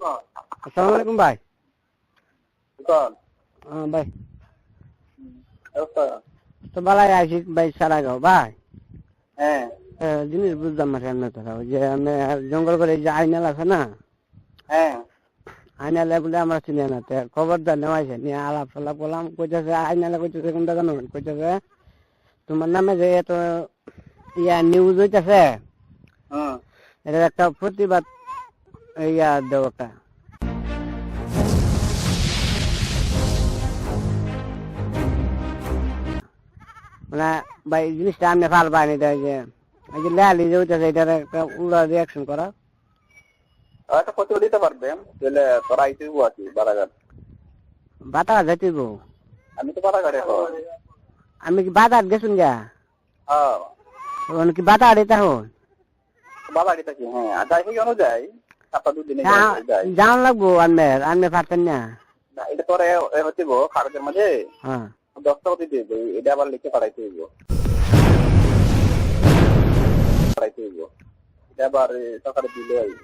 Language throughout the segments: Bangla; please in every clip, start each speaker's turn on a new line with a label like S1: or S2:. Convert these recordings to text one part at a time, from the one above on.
S1: আসসালামু আলাইকুম ভাই। হ্যাঁ ভাই। তো বালাই আইসি ভাই সারাগাঁও ভাই।
S2: হ্যাঁ।
S1: জিনিস বুঝলাম না কেন তোরা যে আমি জঙ্গল করে যে আইনাল আছে না?
S2: হ্যাঁ।
S1: আইনালে বলে আমরা চিনি না তো খবরদার নেওয়াইছে নিয়ে আলাপ সালাপ করলাম কইতেছে আইনালে কইতেছে কোনটা জানো? কইতেছে তোমার নামে যে এত ইয়া নিউজ হইতেছে এটার একটা প্রতিবাদ দেও একটা মানে ভাই জিনিসটা আমি পারবান এটা যে এই যে লেয়ালি যে হইতেছে এটার একটা উল্টা রিয়াকশন করা।
S2: একটা প্রতিভা দিতে পারবে? তাহলে তোরা আইতে আছি বারাঘাট।
S1: বাতা যাইতেব
S2: আমি তো বারাঘাট
S1: আমি কি বাতার গেছুন যা
S2: হ্যাঁ।
S1: মানে কি বাতা আড়িতা হন
S2: বারাঘাটে থাকি হ্যাঁ। আর যাই হোক যাই সপ্তাহ দুদিনে যাই
S1: যাওয়ান লাগবো আনমের আনমে পারতেন না।
S2: এটা তোর হচ্ছে গো কাগজের মাঝে।
S1: হ্যাঁ।
S2: দশটা হতে দিব এটা আবার লিখে পাঠাইতে হইব। পাঠাইতে হইব। এটা আবার সরকারে দিলে আইব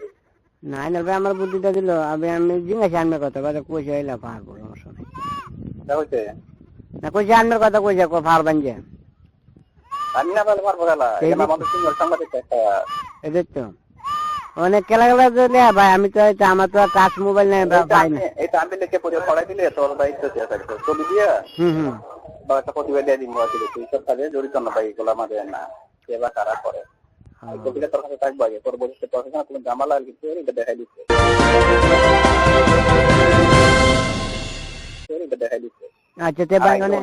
S1: না আইনাল ভাই আমার বুদ্ধিটা দিল আমি আমি জিজ্ঞাসা আনমের কথা কথা কইছে আইলা পারব সমস্যা নেই। না কইছে আনমের কথা কইছে কো পারবেন যে
S2: আমি না পারব গেলা আমাদের
S1: তো। অনেক খেলা খেলা দিলে ভাই আমি তো আমার তো টাচ মোবাইল নেই বা
S2: এটা
S1: না
S2: আমি- এটা আমি লিখে পড়ে পড়াই দিলে তোর ছবি দিয়া?
S1: হুম হুম।
S2: বা একটা প্রতিভা দিয়ে আর তুই সব কাজে জড়িত না ভাই এগুলো আমাদের না। কে বা কারা করে?
S1: হ্যাঁ।
S2: তোর কাছে থাকব আগে তোর বলছে তোর কাছে জামালা আর কিছু এটা দেখাই দিচ্ছে
S1: আচ্ছা তে ভাই মানে।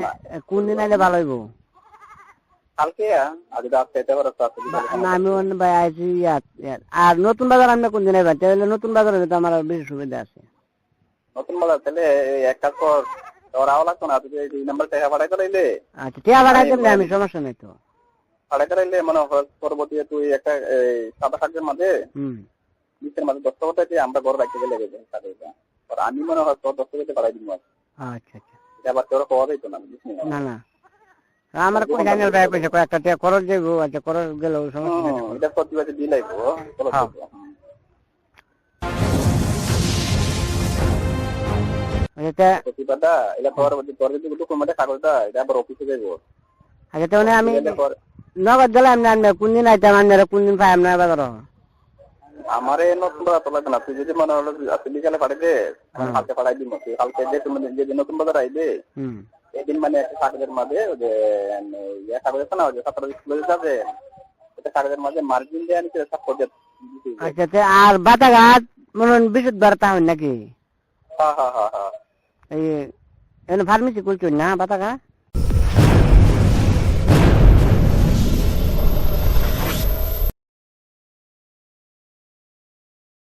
S1: কোন দিন আইলে ভালো হইব? আর নতুন বাজার আমি কোন দিন তাহলে নতুন বাজার হলে তো আমার বেশি সুবিধা আছে।
S2: নতুন বলা তাহলে এক কাজ কর তোর আওয়া লাগতো না তুই এই নাম্বার টাকা করাইলে
S1: আচ্ছা টিয়া ভাড়া করলে আমি সমস্যা নেই তো।
S2: পাঠাই করাইলে মানে হয় তুই একটা এই, সাদা কাগজের মাঝে
S1: হুম।
S2: নিচের মাঝে দশটা কথা দিয়ে আমরা ঘর রাখতে গেলে গেছে আমি মনে হয় তোর দশটা কেটে পাঠাই দিব।
S1: আচ্ছা আচ্ছা।
S2: এটা আবার তোর পাওয়া যাইতো না না
S1: না। আমার কোন জানাল ভাই পয়সা? কয়েকটা টিয়া খরচ যাইব আচ্ছা খরচ গেল সমস্যা নেই
S2: এটা প্রতিবাদে
S1: হ্যাঁ। আচ্ছা
S2: এটা তোর তোর যদি ডকুমেন্টের কাগজটা এটা আবার অফিসে যাইব
S1: আচ্ছা মানে আমি
S2: পর-
S1: আমি আনবে কোন দিন আইতাম কোন দিন বাজার
S2: আমার এই নতুন বাজার তো লাগবে না তুই যদি মনে হলো বিকালে পাঠাই দে আমি
S1: হ্যাঁ।
S2: কালকে পাঠাই দিব কালকে যে তুমি যে নতুন বাজার আইবে এদিন মানে কাগজের মাঝে যে ইয়া ইয়ে না যে সতেরো স্কুলে যাবে এটা কাগজের মাঝে মার্জিন দিয়ে আনিছে সাপোর্ট প্রজেক্ট
S1: আচ্ছা আর বাতাঘাট মনে বিশুদ্ধ বার্তা হয় নাকি?
S2: হ্যাঁ হ্যাঁ হ্যাঁ হ্যাঁ।
S1: এই এনে ফার্মেসি খুলছো না বাতাঘাট